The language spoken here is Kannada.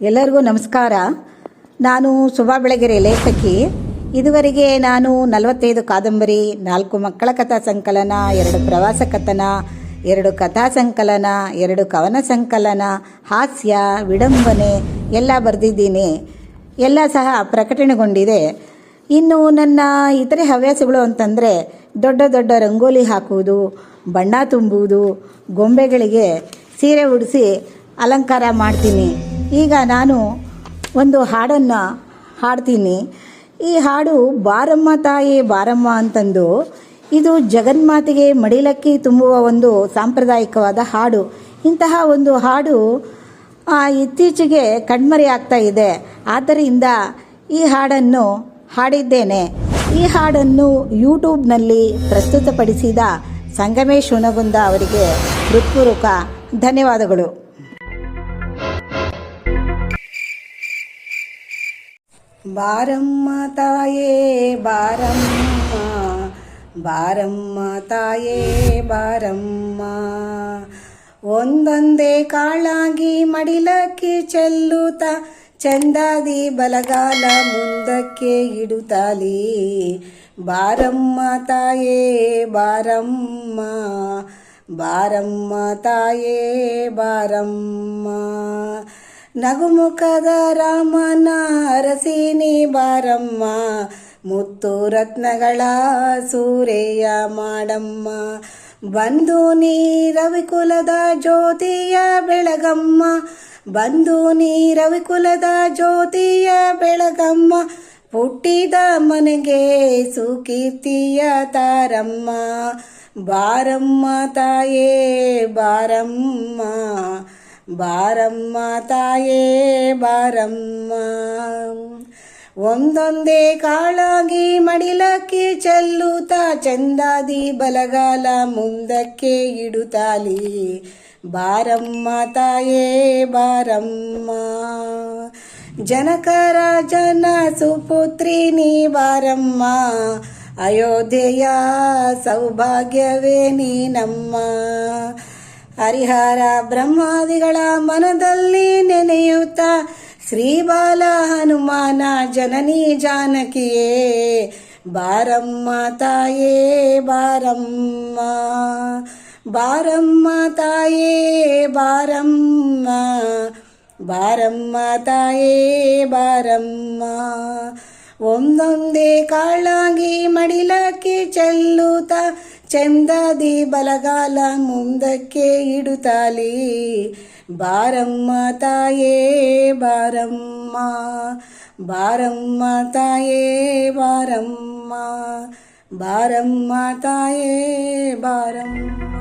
ಎಲ್ಲರಿಗೂ ನಮಸ್ಕಾರ. ನಾನು ಶುಭಾ ಬೆಳಗೆರೆ ಲೇಖಕಿ. ಇದುವರೆಗೆ ನಾನು ನಲವತ್ತೈದು ಕಾದಂಬರಿ, ನಾಲ್ಕು ಮಕ್ಕಳ ಕಥಾ ಸಂಕಲನ, ಎರಡು ಪ್ರವಾಸ ಕಥನ, ಎರಡು ಕಥಾ ಸಂಕಲನ, ಎರಡು ಕವನ ಸಂಕಲನ, ಹಾಸ್ಯ, ವಿಡಂಬನೆ ಎಲ್ಲ ಬರೆದಿದ್ದೀನಿ. ಎಲ್ಲ ಸಹ ಪ್ರಕಟಣೆಗೊಂಡಿದೆ. ಇನ್ನು ನನ್ನ ಇತರೆ ಹವ್ಯಾಸಗಳು ಅಂತಂದರೆ ದೊಡ್ಡ ದೊಡ್ಡ ರಂಗೋಲಿ ಹಾಕುವುದು, ಬಣ್ಣ ತುಂಬುವುದು, ಗೊಂಬೆಗಳಿಗೆ ಸೀರೆ ಉಡಿಸಿ ಅಲಂಕಾರ ಮಾಡ್ತೀನಿ. ಈಗ ನಾನು ಒಂದು ಹಾಡನ್ನು ಹಾಡ್ತೀನಿ. ಈ ಹಾಡು ಬಾರಮ್ಮ ತಾಯಿ ಬಾರಮ್ಮ ಅಂತಂದು ಇದು ಜಗನ್ಮಾತೆಗೆ ಮಡಿಲಕ್ಕಿ ತುಂಬುವ ಒಂದು ಸಾಂಪ್ರದಾಯಿಕವಾದ ಹಾಡು. ಇಂತಹ ಒಂದು ಹಾಡು ಇತ್ತೀಚೆಗೆ ಕಣ್ಮರೆ ಆಗ್ತಾ ಇದೆ. ಆದ್ದರಿಂದ ಈ ಹಾಡನ್ನು ಹಾಡಿದ್ದೇನೆ. ಈ ಹಾಡನ್ನು ಯೂಟ್ಯೂಬ್ನಲ್ಲಿ ಪ್ರಸ್ತುತಪಡಿಸಿದ ಸಂಗಮೇಶ್ ಹುನಗುಂದ ಅವರಿಗೆ ಹೃತ್ಪೂರ್ವಕ ಧನ್ಯವಾದಗಳು. ಬಾರಮ್ಮ ತಾಯೇ, ಬಾರಮ್ಮ. ಬಾರಮ್ಮ ತಾಯೇ, ಬಾರಮ್ಮ. ಒಂದೊಂದೇ ಕಾಳಾಗಿ ಮಡಿಲಕ್ಕೆ ಚೆಲ್ಲುತ್ತ ಚಂದಾದಿ ಬಲಗಾಲ ಮುಂದಕ್ಕೆ ಇಡುತ್ತಾಲಿ. ಬಾರಮ್ಮ ತಾಯೇ, ಬಾರಮ್ಮ. ಬಾರಮ್ಮ ತಾಯೇ, ಬಾರಮ್ಮ. ನಗುಮುಖದ ರಾಮನ ಅರಸಿನಿ ಬಾರಮ್ಮ, ಮುತ್ತು ರತ್ನಗಳ ಸೂರೆಯ ಮಾಡಮ್ಮ, ಬಂದು ನೀ ರವಿಕುಲದ ಜ್ಯೋತಿಯ ಬೆಳಗಮ್ಮ, ಬಂದು ನೀ ರವಿಕುಲದ ಜ್ಯೋತಿಯ ಬೆಳಗಮ್ಮ, ಹುಟ್ಟಿದ ಮನೆಗೆ ಸುಕೀರ್ತಿಯ ತಾರಮ್ಮ, ಬಾರಮ್ಮ ತಾಯೇ ಬಾರಮ್ಮ. ಬಾರಮ್ಮ ತಾಯೇ, ಬಾರಮ್ಮ. ಒಂದೊಂದೇ ಕಾಳಾಗಿ ಮಡಿಲಕ್ಕೆ ಚೆಲ್ಲುತ್ತ ಚಂದಾದಿ ಬಲಗಾಲ ಮುಂದಕ್ಕೆ ಇಡುತ್ತಾಲಿ ಬಾರಮ್ಮ ತಾಯೇ, ಬಾರಮ್ಮ. ಜನಕರಾಜನ ಸುಪುತ್ರಿ ನೀ ಬಾರಮ್ಮ. ಅಯೋಧ್ಯೆಯ ಸೌಭಾಗ್ಯವೇ ನೀನಮ್ಮ. ಹರಿಹರ ಬ್ರಹ್ಮಾದಿಗಳ ಮನದಲ್ಲಿ ನೆನೆಯುತ್ತ ಶ್ರೀಬಾಲ ಹನುಮಾನ ಜನನಿ ಜಾನಕಿಯೇ, ಬಾರಮ್ಮ ತಾಯೇ, ಬಾರಮ್ಮ ಬಾರಮ್ಮ ತಾಯೇ, ಬಾರಮ್ಮ ಬಾರಮ್ಮ ತಾಯೇ, ಬಾರಮ್ಮ. ಒಂದೊಂದೇ ಕಾಳಾಗಿ ಮಡಿಲಕ್ಕೆ ಚೆಲ್ಲುತ್ತ ಚಂದಾದಿ ಬಲಗಾಲ ಮುಂದಕ್ಕೆ ಇಡುತ್ತಾಲಿ ಬಾರಮ್ಮ ತಾಯೇ ಬಾರಮ್ಮ ಬಾರಮ್ಮ ತಾಯೇ ಬಾರಮ್ಮ ಬಾರಮ್ಮ ತಾಯೇ ಬಾರಮ್ಮ